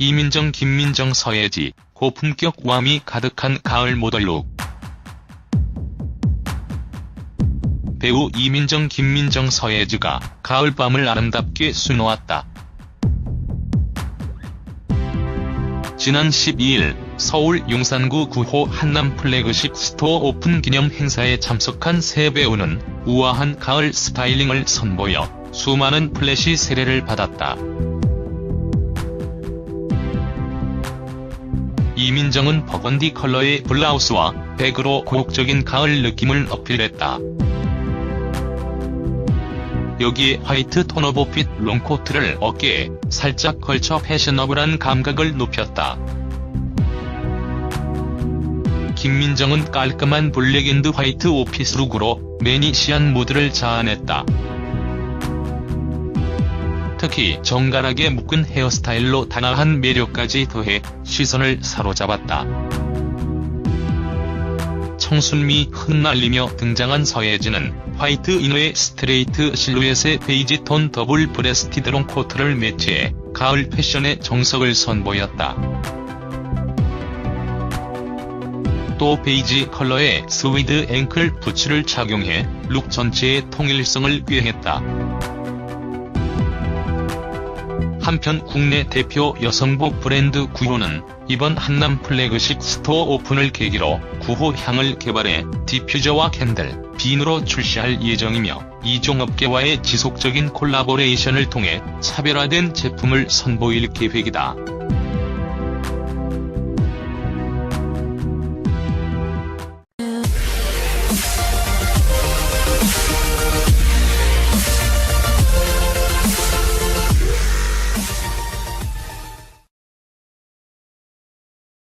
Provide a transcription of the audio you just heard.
이민정 김민정 서예지 고품격 왑이 가득한 가을 모델룩 배우 이민정 김민정 서예지가 가을밤을 아름답게 수놓았다. 지난 12일 서울 용산구 9호 한남 플래그십 스토어 오픈 기념 행사에 참석한 새 배우는 우아한 가을 스타일링을 선보여 수많은 플래시 세례를 받았다. 이민정은 버건디 컬러의 블라우스와 백으로 고혹적인 가을 느낌을 어필했다. 여기에 화이트 톤 오브 핏 롱코트를 어깨에 살짝 걸쳐 패셔너블한 감각을 높였다. 김민정은 깔끔한 블랙&드 화이트 오피스룩으로 매니시한 무드를 자아냈다. 특히 정갈하게 묶은 헤어스타일로 단아한 매력까지 더해 시선을 사로잡았다. 청순미 흩날리며 등장한 서예진은 화이트 이너에 스트레이트 실루엣의 베이지 톤 더블 브레스티드 롱 코트를 매치해 가을 패션의 정석을 선보였다. 또 베이지 컬러의 스위드 앵클 부츠를 착용해 룩 전체의 통일성을 꾀했다. 한편 국내 대표 여성복 브랜드 구호는 이번 한남 플래그십 스토어 오픈을 계기로 구호 향을 개발해 디퓨저와 캔들, 빈으로 출시할 예정이며 이종업계와의 지속적인 콜라보레이션을 통해 차별화된 제품을 선보일 계획이다.